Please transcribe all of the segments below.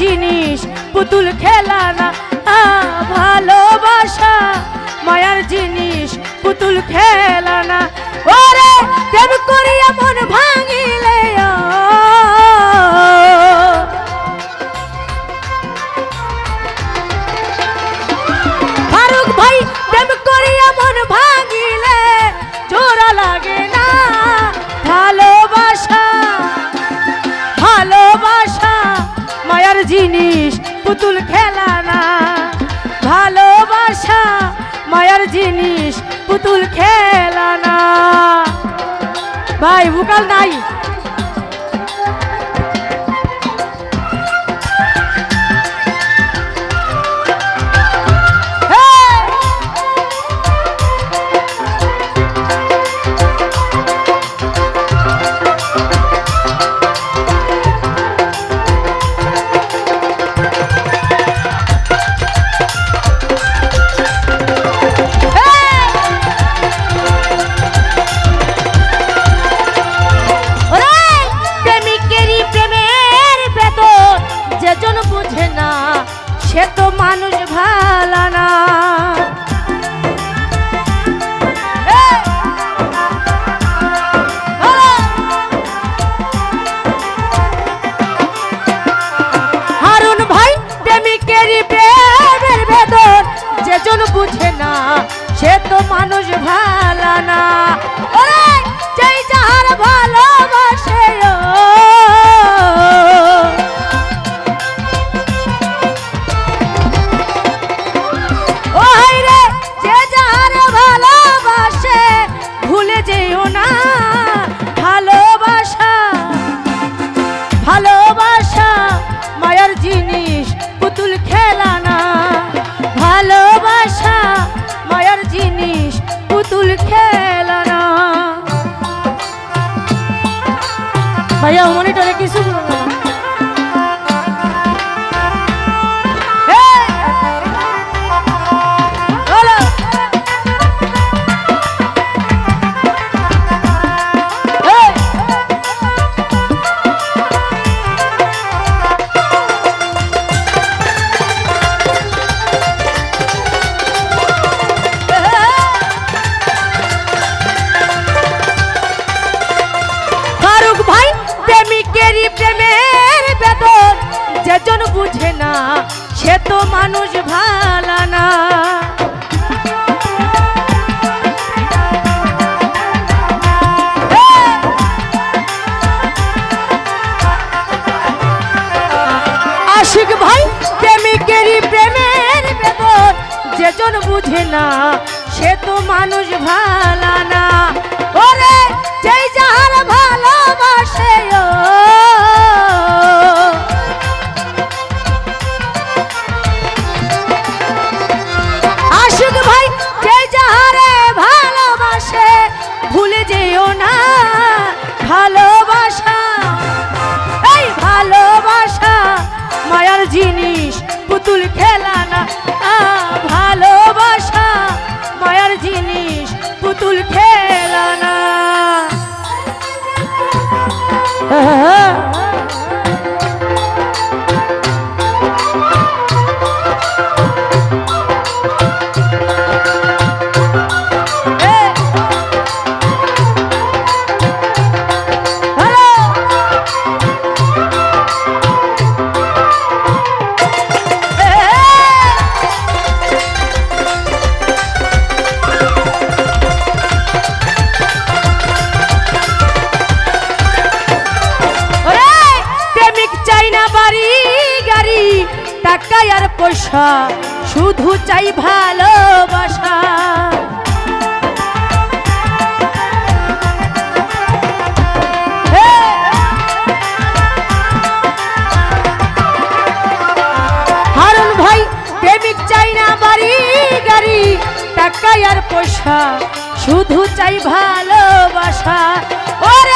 জিনিস পুতুল খেলা না ভালোবাসা। মায়ার জিনিস পুতুল খেলা না করিয়া মন ভাঙিলে পুতুল খেলা না। ভালোবাসা মায়ার জিনিস পুতুল খেলা না। ভাই ভুকাল নাই। প্রেমের বেদন যেজন বুঝে না সে তো মানুষ ভালা না। প্রেমিকেরই প্রেমের বেদন যেজন বুঝে না সে তো মানুষ ভালা না। জিনিস পুতুল খেলানা আ, টাকা আর পয়সা শুধু চাই ভালোবাসা! হারুন ভাই, প্রেমিক চাই না বাড়ি গাড়ি টাকা আর পয়সা শুধু চাই ভালোবাসা ওরে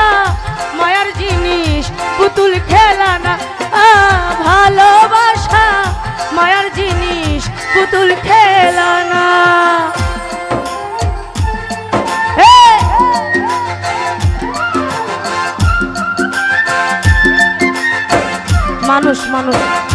ভালোবাসা মায়ার জিনিস পুতুল খেলা না ভালোবাসা মায়ার জিনিস পুতুল খেলা না মানুষ মানুষ।